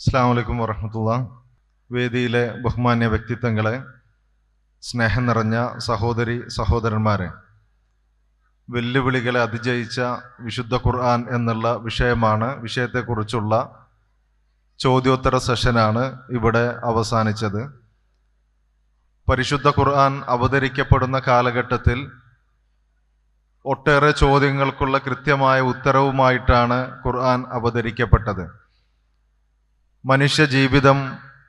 അസ്സാം വലൈക്കും വറഹമത്തുള്ള. വേദിയിലെ ബഹുമാന്യ വ്യക്തിത്വങ്ങളെ സ്നേഹം നിറഞ്ഞ സഹോദരി സഹോദരന്മാരെ വെല്ലുവിളികളെ അതിജയിച്ച വിശുദ്ധ ഖുർആൻ എന്നുള്ള വിഷയമാണ് വിഷയത്തെക്കുറിച്ചുള്ള ചോദ്യോത്തര സെഷനാണ് ഇവിടെ അവസാനിച്ചത്. പരിശുദ്ധ ഖുർആൻ അവതരിക്കപ്പെടുന്ന കാലഘട്ടത്തിൽ ഒട്ടേറെ ചോദ്യങ്ങൾക്കുള്ള കൃത്യമായ ഉത്തരവുമായിട്ടാണ് ഖുർആൻ അവതരിക്കപ്പെട്ടത്. മനുഷ്യ ജീവിതം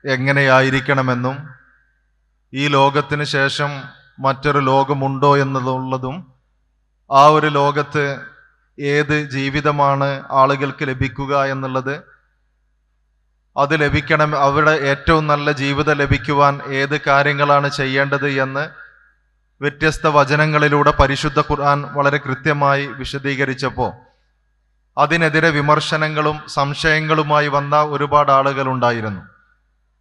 എങ്ങനെയായിരിക്കണമെന്നും ഈ ലോകത്തിന് ശേഷം മറ്റൊരു ലോകമുണ്ടോ എന്നതുള്ളതും ആ ഒരു ലോകത്ത് ഏത് ജീവിതമാണ് ആളുകൾക്ക് ലഭിക്കുക എന്നുള്ളത് അത് ലഭിക്കണം അവിടെ ഏറ്റവും നല്ല ജീവിതം ലഭിക്കുവാൻ ഏത് കാര്യങ്ങളാണ് ചെയ്യേണ്ടത് എന്ന് വ്യത്യസ്ത വചനങ്ങളിലൂടെ പരിശുദ്ധ ഖുർആൻ വളരെ കൃത്യമായി വിശദീകരിച്ചപ്പോൾ അതിനെതിരെ വിമർശനങ്ങളും സംശയങ്ങളുമായി വന്ന ഒരുപാട് ആളുകൾ ഉണ്ടായിരുന്നു.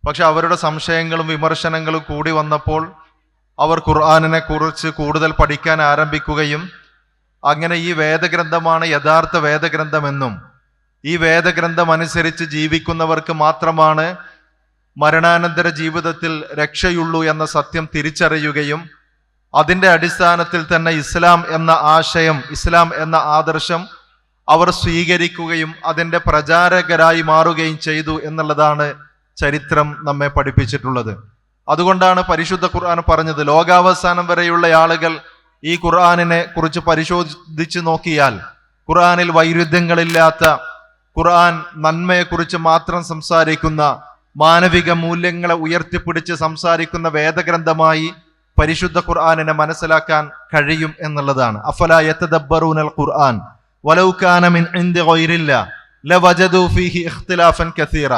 പക്ഷെ അവരുടെ സംശയങ്ങളും വിമർശനങ്ങളും കൂടി വന്നപ്പോൾ അവർ ഖുർആാനിനെ കുറിച്ച് കൂടുതൽ പഠിക്കാൻ ആരംഭിക്കുകയും അങ്ങനെ ഈ വേദഗ്രന്ഥമാണ് യഥാർത്ഥ വേദഗ്രന്ഥമെന്നും ഈ വേദഗ്രന്ഥം അനുസരിച്ച് ജീവിക്കുന്നവർക്ക് മാത്രമാണ് മരണാനന്തര ജീവിതത്തിൽ രക്ഷയുള്ളൂ എന്ന സത്യം തിരിച്ചറിയുകയും അതിന്റെ അടിസ്ഥാനത്തിൽ തന്നെ ഇസ്ലാം എന്ന ആശയം ഇസ്ലാം എന്ന ആദർശം അവർ സ്വീകരിക്കുകയും അതിന്റെ പ്രചാരകരായി മാറുകയും ചെയ്തു എന്നുള്ളതാണ് ചരിത്രം നമ്മെ പഠിപ്പിച്ചിട്ടുള്ളത്. അതുകൊണ്ടാണ് പരിശുദ്ധ ഖുർആൻ പറഞ്ഞത് ലോകാവസാനം വരെയുള്ള ആളുകൾ ഈ ഖുർആാനിനെ കുറിച്ച് പരിശോധിച്ച് നോക്കിയാൽ ഖുർആാനിൽ വൈരുദ്ധ്യങ്ങളില്ലാത്ത ഖുർആൻ നന്മയെക്കുറിച്ച് മാത്രം സംസാരിക്കുന്ന മാനവിക മൂല്യങ്ങളെ ഉയർത്തിപ്പിടിച്ച് സംസാരിക്കുന്ന വേദഗ്രന്ഥമായി പരിശുദ്ധ ഖുർആാനിനെ മനസ്സിലാക്കാൻ കഴിയും എന്നുള്ളതാണ്. അഫല യത്തദബ്ബറൂനൽ ഖുർആൻ? ഇഖ്തിലാഫൻ കസീറ.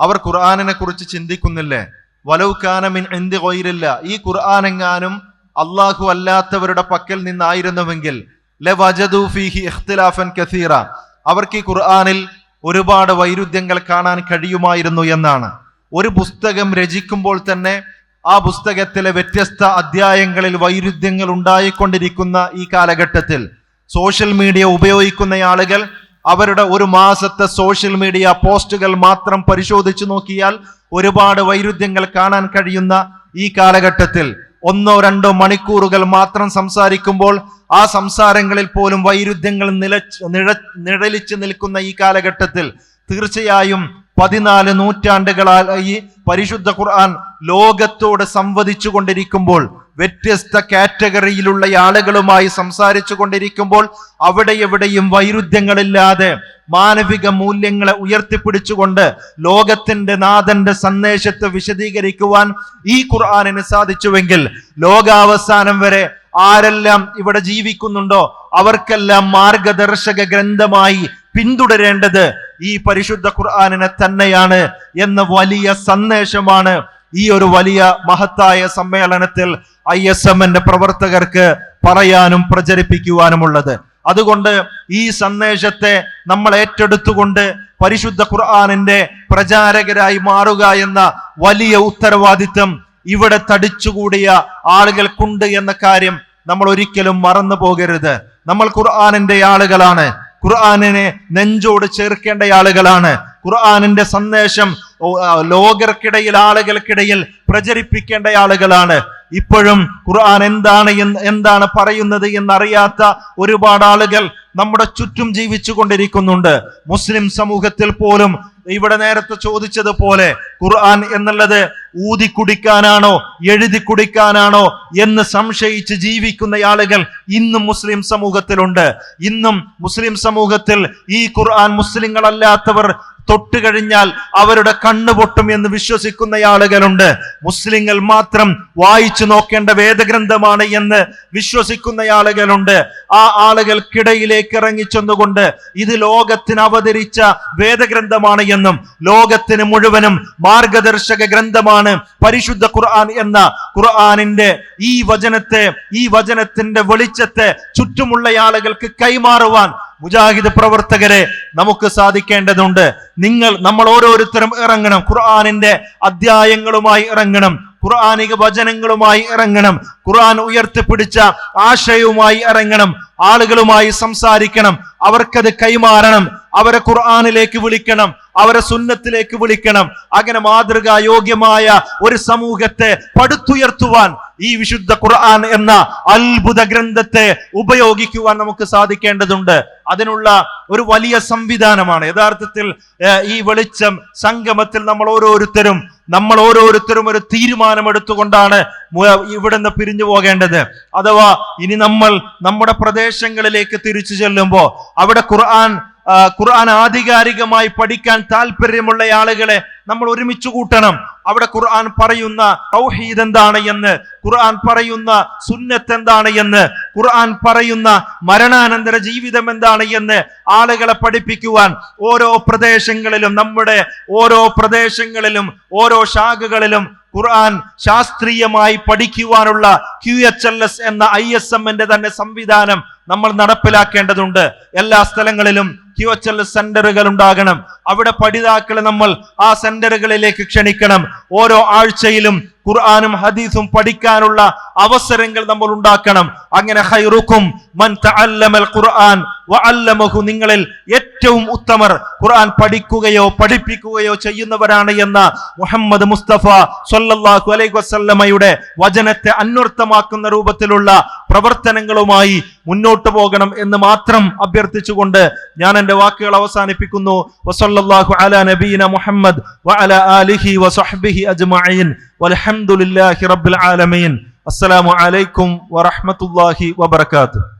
അവർ ഖുർആാനിനെ കുറിച്ച് ചിന്തിക്കുന്നില്ലേ? വലൗകാന മിൻ ഇൻദി ഗൈരില്ല ഈ ഖുർആൻ എങ്ങാനും അള്ളാഹു അല്ലാത്തവരുടെ പക്കൽ നിന്നായിരുന്നുവെങ്കിൽ ഇഖ്തിലാഫൻ കസീറ. അവർക്ക് ഈ ഖുർആാനിൽ ഒരുപാട് വൈരുദ്ധ്യങ്ങൾ കാണാൻ കഴിയുമായിരുന്നു എന്നാണ്. ഒരു പുസ്തകം രചിക്കുമ്പോൾ തന്നെ ആ പുസ്തകത്തിലെ വ്യത്യസ്ത അധ്യായങ്ങളിൽ വൈരുദ്ധ്യങ്ങൾ ഉണ്ടായിക്കൊണ്ടിരിക്കുന്ന ഈ കാലഘട്ടത്തിൽ സോഷ്യൽ മീഡിയ ഉപയോഗിക്കുന്ന ആളുകൾ അവരുടെ ഒരു മാസത്തെ സോഷ്യൽ മീഡിയ പോസ്റ്റുകൾ മാത്രം പരിശോധിച്ചു നോക്കിയാൽ ഒരുപാട് വൈരുദ്ധ്യങ്ങൾ കാണാൻ കഴിയുന്ന ഈ കാലഘട്ടത്തിൽ ഒന്നോ രണ്ടോ മണിക്കൂറുകൾ മാത്രം സംസാരിക്കുമ്പോൾ ആ സംസാരങ്ങളിൽ പോലും വൈരുദ്ധ്യങ്ങൾ നിലച്ച് നിഴ നിഴലിച്ചു നിൽക്കുന്ന ഈ കാലഘട്ടത്തിൽ തീർച്ചയായും പതിനാല് നൂറ്റാണ്ടുകളായി പരിശുദ്ധ ഖുർആൻ ലോകത്തോട് സംവദിച്ചു കൊണ്ടിരിക്കുമ്പോൾ വ്യത്യസ്ത കാറ്റഗറിയിലുള്ള ആളുകളുമായി സംസാരിച്ചു കൊണ്ടിരിക്കുമ്പോൾ അവിടെ എവിടെയും വൈരുദ്ധ്യങ്ങളില്ലാതെ മാനവിക മൂല്യങ്ങളെ ഉയർത്തിപ്പിടിച്ചുകൊണ്ട് ലോകത്തിന്റെ നാഥന്റെ സന്ദേശത്തെ വിശദീകരിക്കുവാൻ ഈ ഖുർആാനിന് സാധിച്ചുവെങ്കിൽ ലോകാവസാനം വരെ ആരെല്ലാം ഇവിടെ ജീവിക്കുന്നുണ്ടോ അവർക്കെല്ലാം മാർഗദർശക ഗ്രന്ഥമായി പിന്തുടരേണ്ടത് ഈ പരിശുദ്ധ ഖുർആാനിനെ തന്നെയാണ് എന്ന വലിയ സന്ദേശമാണ് ഈ ഒരു വലിയ മഹത്തായ സമ്മേളനത്തിൽ ഐ എസ് എമ്മിന്റെ പ്രവർത്തകർക്ക് പറയാനും പ്രചരിപ്പിക്കുവാനുമുള്ളത്. അതുകൊണ്ട് ഈ സന്ദേശത്തെ നമ്മൾ ഏറ്റെടുത്തുകൊണ്ട് പരിശുദ്ധ ഖുർആാനിന്റെ പ്രചാരകരായി മാറുക എന്ന വലിയ ഉത്തരവാദിത്വം ഇവിടെ തടിച്ചുകൂടിയ ആളുകൾക്കുണ്ട് എന്ന കാര്യം നമ്മൾ ഒരിക്കലും മറന്നു പോകരുത്. നമ്മൾ ഖുർആാനിന്റെ ആളുകളാണ്. ഖുർആാനിനെ നെഞ്ചോട് ചേർക്കേണ്ട ആളുകളാണ്. ഖുർആാനിന്റെ സന്ദേശം ലോകർക്കിടയിൽ ആളുകൾക്കിടയിൽ പ്രചരിപ്പിക്കേണ്ട ആളുകളാണ്. ഇപ്പോഴും ഖുർആൻ എന്താണ് എന്താണ് പറയുന്നത് എന്നറിയാത്ത ഒരുപാട് ആളുകൾ നമ്മുടെ ചുറ്റും ജീവിച്ചു കൊണ്ടിരിക്കുന്നുണ്ട്. മുസ്ലിം സമൂഹത്തിൽ പോലും ഇവിടെ നേരത്തെ ചോദിച്ചതുപോലെ ഖുർആൻ എന്നുള്ളത് ഊതി കുടിക്കാനാണോ എഴുതി കുടിക്കാനാണോ എന്ന് സംശയിച്ച് ജീവിക്കുന്ന ആളുകൾ ഇന്നും മുസ്ലിം സമൂഹത്തിലുണ്ട്. ഇന്നും മുസ്ലിം സമൂഹത്തിൽ ഈ ഖുർആൻ മുസ്ലിങ്ങളല്ലാത്തവർ തൊട്ട് കഴിഞ്ഞാൽ അവരുടെ കണ്ണു പൊട്ടും എന്ന് വിശ്വസിക്കുന്ന ആളുകളുണ്ട് മുസ്ലിങ്ങൾ മാത്രം വായിച്ചു നോക്കേണ്ട വേദഗ്രന്ഥമാണ് എന്ന് വിശ്വസിക്കുന്ന ആളുകളുണ്ട് ആ ആളുകൾക്കിടയിലേക്ക് ഇറങ്ങിച്ചെന്നുകൊണ്ട് ഇത് ലോകത്തിന് അവതരിച്ച വേദഗ്രന്ഥമാണ് എന്നും ലോകത്തിന് മുഴുവനും മാർഗദർശക ഗ്രന്ഥമാണ് പരിശുദ്ധ ഖുർആൻ എന്ന ഖുർആാനിന്റെ ഈ വചനത്തെ ഈ വചനത്തിന്റെ വെളിച്ചത്തെ ചുറ്റുമുള്ള ആളുകൾക്ക് കൈമാറുവാൻ മുജാഹിദ് പ്രവർത്തകരെ നമുക്ക് സാധിക്കേണ്ടതുണ്ട്. നിങ്ങൾ നമ്മൾ ഓരോരുത്തരും ഇറങ്ങണം. ഖുർആാനിന്റെ അധ്യായങ്ങളുമായി ഇറങ്ങണം. ഖുർആാനിക വചനങ്ങളുമായി ഇറങ്ങണം. ഖുർആൻ ഉയർത്തിപ്പിടിച്ച ആശയവുമായി ഇറങ്ങണം. ആളുകളുമായി സംസാരിക്കണം. അവർക്കത് കൈമാറണം. അവരെ ഖുർആാനിലേക്ക് വിളിക്കണം. അവരെ സുന്നത്തിലേക്ക് വിളിക്കണം. അങ്ങനെ മാതൃകാ യോഗ്യമായ ഒരു സമൂഹത്തെ പടുത്തുയർത്തുവാൻ ഈ വിശുദ്ധ ഖുർആൻ എന്ന അത്ഭുത ഗ്രന്ഥത്തെ ഉപയോഗിക്കുവാൻ നമുക്ക് സാധിക്കേണ്ടതുണ്ട്. അതിനുള്ള ഒരു വലിയ സംവിധാനമാണ്. യഥാർത്ഥത്തിൽ ഈ വെളിച്ചം സംഗമത്തിൽ നമ്മൾ ഓരോരുത്തരും നമ്മൾ ഓരോരുത്തരും ഒരു തീരുമാനമെടുത്തുകൊണ്ടാണ് ഇവിടുന്ന് പിരിഞ്ഞു പോകേണ്ടത്. അഥവാ ഇനി നമ്മൾ നമ്മുടെ പ്രദേശങ്ങളിലേക്ക് തിരിച്ചു ചെല്ലുമ്പോൾ അവിടെ ഖുർആൻ ഖുർആൻ ആധികാരികമായി പഠിക്കാൻ താല്പര്യമുള്ള ആളുകളെ നമ്മൾ ഒരുമിച്ച് കൂട്ടണം. അവിടെ ഖുർആൻ പറയുന്ന തൗഹീദ് എന്താണ് എന്ന് ഖുർആൻ പറയുന്ന സുന്നത്ത് എന്താണ് എന്ന് ഖുർആൻ പറയുന്ന മരണാനന്തര ജീവിതം എന്താണ് എന്ന് ആളുകളെ പഠിപ്പിക്കുവാൻ ഓരോ പ്രദേശങ്ങളിലും നമ്മുടെ ഓരോ പ്രദേശങ്ങളിലും ഓരോ ശാഖകളിലും ഖുർആൻ ശാസ്ത്രീയമായി പഠിക്കുവാനുള്ള ക്യു എച്ച് എൽ എസ് എന്ന ഐ എസ് എമ്മിന്റെ തന്നെ സംവിധാനം നമ്മൾ നടപ്പിലാക്കേണ്ടതുണ്ട്. എല്ലാ സ്ഥലങ്ങളിലും ക്യു സെന്ററുകൾ ഉണ്ടാകണം. അവിടെ പഠിതാക്കളെ നമ്മൾ ആ സെന്ററുകളിലേക്ക് ക്ഷണിക്കണം. ഓരോ ആഴ്ചയിലും ഖുർആാനും ഹദീസും പഠിക്കാനുള്ള അവസരങ്ങൾ നമ്മൾ ഉണ്ടാക്കണം. അങ്ങനെ ഹൈറുക്കും മൻ തഅല്ലമൽ ഖുർആൻ വഅല്ലമഹു നിങ്ങളിൽ ഏറ്റവും ഉത്തമർ. ഖുർആൻ പഠിക്കുകയോ പഠിപ്പിക്കുകയോ ചെയ്യുന്നവരാണ് എന്ന മുഹമ്മദ് മുസ്തഫ സല്ലല്ലാഹു അലൈഹി വസല്ലമയുടെ വചനത്തെ അന്വർത്ഥമാക്കുന്ന രൂപത്തിലുള്ള പ്രവർത്തനങ്ങളുമായി മുന്നോട്ടു പോകണം എന്ന് മാത്രം അഭ്യർത്ഥിച്ചുകൊണ്ട് ഞാൻ എന്റെ വാക്കുകൾ അവസാനിപ്പിക്കുന്നു. വസല്ലല്ലാഹു അലാ നബീന മുഹമ്മദ് വഅലാ ആലിഹി വസഹ്ബിഹി അജ്മഈൻ. വൽഹംദുലില്ലാഹി റബ്ബിൽ ആലമീൻ. അസ്സലാമു അലൈക്കും വറഹ്മത്തുള്ളാഹി വബറകാതുഹു.